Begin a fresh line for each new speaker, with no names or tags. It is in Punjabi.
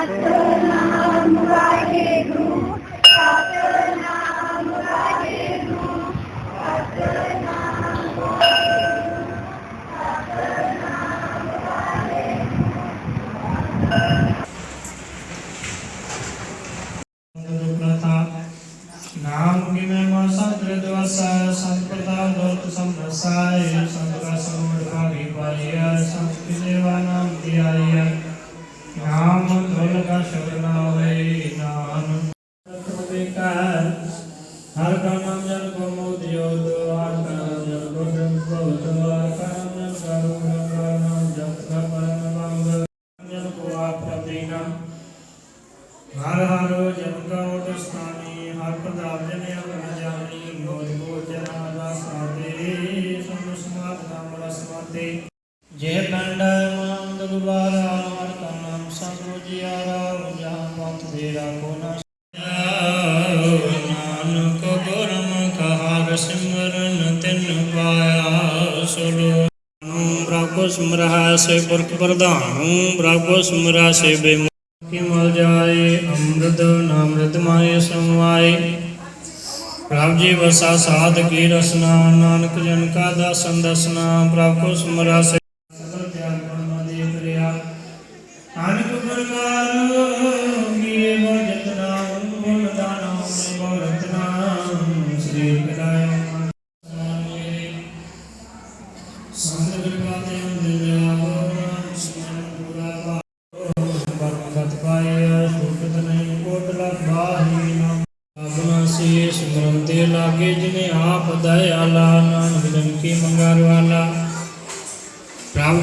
ਸਤਨਾਮ ਵਾਹਿਗੁਰੂ ਸਤਨਾਮ ਵਾਹਿਗੁਰੂ ਸਤਨਾਮ ਨਾਮ ਕਿਵੇਂ ਮਨ ਸੰਤਰ ਦਵਸ ਸੰਪਰਦਾ ਦੋਤ ਸੰਨਸਾਏ ਸੰਤਰਾ ਸਰੂੜ ਭਾਗੀ ਪਾਇਆ ਸੰਤਿ ਦੇਵਾਨਾ ਹਰ ਹਰ ਜਨ ਕਾ ਓਟ ਸਥਾਨੀ ਹਰ ਪ੍ਰਦਾਪ ਜਨ ਅਗਨ ਜਾਣੀ ਗੋਦ ਗੋਚਰਾ ਦਾ ਸਾਤੇ ਸੰਗ ਸਮਾਤ ਨਾਮ ਰਸਮਾਤੇ ਜੇ ਪਿੰਡ ਆਨੰਦ ਗੁਬਾਰਾ ਹਰ ਕਾ ਨਾਮ ਸੰਗੋ ਜਿਆਰਾ ਜਹਾਂ ਪੰਥ ਦੇ ਰਾਖੋ ਨਾ ਨਾਨਕ ਗੁਰਮੁਖ ਹਰ ਸਿਮਰਨ ਤਿਨ ਪਾਇਆ ਸੁਲੋ ਬ੍ਰਹਮ ਸਮਰਹਾ ਸੇ ਪੁਰਖ ਪ੍ਰਧਾਨੁ ਬ੍ਰਹਮ ਸਮਰਹਾ ਸੇ ਬੇ ਕਿ ਮਲ ਜਾਏ, ਅੰਮ੍ਰਿਤ ਨਾਮ੍ਰਿਤ ਮਾਏ ਸਮਾਏ ਪ੍ਰਭ ਜੀ ਵਸਾ ਸਾਧ ਕੀ ਰਸਨਾ, ਨਾਨਕ ਜਨ ਕਾ ਦਾਸਨ ਦਸਨਾ, ਪ੍ਰਭ ਕੋ ਸਮਰਾ ਸਗਲ ਤਿਆਗ ਗੁਣ ਦੇ ਕਰਿਆ। ਨਾਨਕ ਗੁਰਗਾਰ ਤੇ ਲਾਗੇ ਜਿਨੇ ਆਪ ਦਇਆਲਾ ਨਾਨਕ ਜਨ ਕੀ ਮੰਗਾਰ ਵਾਲਾ ਪ੍ਰਭ